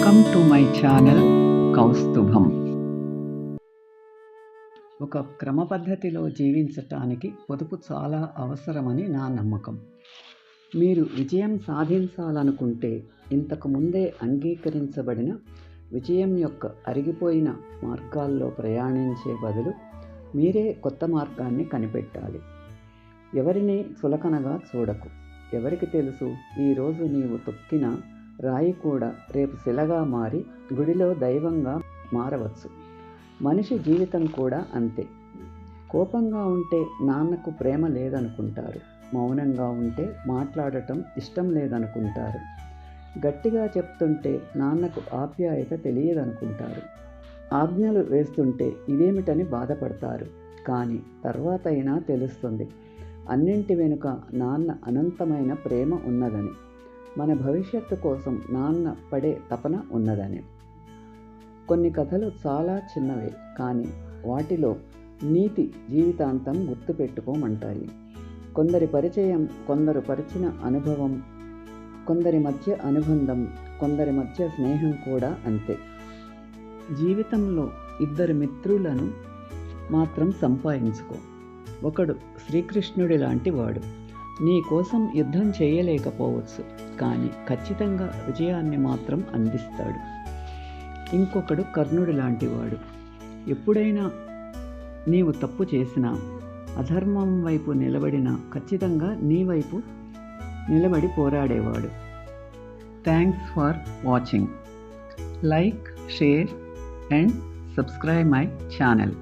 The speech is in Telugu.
Welcome to my channel Kaustubham ఒక క్రమ పద్ధతిలో జీవించటానికి పొదుపు చాలా అవసరమని నా నమ్మకం. మీరు విజయం సాధించాలనుకుంటే ఇంతకు ముందే అంగీకరించబడిన విజయం యొక్క అరిగిపోయిన మార్గాల్లో ప్రయాణించే బదులు మీరే కొత్త మార్గాన్ని కనిపెట్టాలి. ఎవరిని చులకనగా చూడకు. ఎవరికి తెలుసు ఈరోజు నీవు తొక్కిన రాయి కూడా రేపు శిలగా మారి గుడిలో దైవంగా మారవచ్చు. మనిషి జీవితం కూడా అంతే. కోపంగా ఉంటే నాన్నకు ప్రేమ లేదనుకుంటారు. మౌనంగా ఉంటే మాట్లాడటం ఇష్టం లేదనుకుంటారు. గట్టిగా చెప్తుంటే నాన్నకు ఆప్యాయత తెలియదనుకుంటారు. ఆజ్ఞలు వేస్తుంటే ఇదేమిటని బాధపడతారు. కానీ తర్వాత అయినా తెలుస్తుంది. అన్నింటి వెనుక నాన్న అనంతమైన ప్రేమ ఉన్నదని. మన భవిష్యత్తు కోసం నాన్న పడే తపన ఉన్నదని. కొన్ని కథలు చాలా చిన్నవే కానీ వాటిలో నీతి జీవితాంతం గుర్తుపెట్టుకోమంటాయి కొందరి పరిచయం కొందరు పరిచిన అనుభవం కొందరి మధ్య అనుబంధం కొందరి మధ్య స్నేహం కూడా అంతే. జీవితంలో ఇద్దరు మిత్రులను మాత్రం సంపాదించుకో. ఒకడు శ్రీకృష్ణుడి లాంటి వాడు. నీ కోసం యుద్ధం చేయలేకపోవచ్చు కానీ ఖచ్చితంగా విజయాన్ని మాత్రం అందిస్తాడు. ఇంకొకడు కర్ణుడు లాంటివాడు. ఎప్పుడైనా నీవు తప్పు చేసినా అధర్మం వైపు నిలబడినా ఖచ్చితంగా నీ వైపు నిలబడి పోరాడేవాడు. Thanks for watching like share and subscribe my channel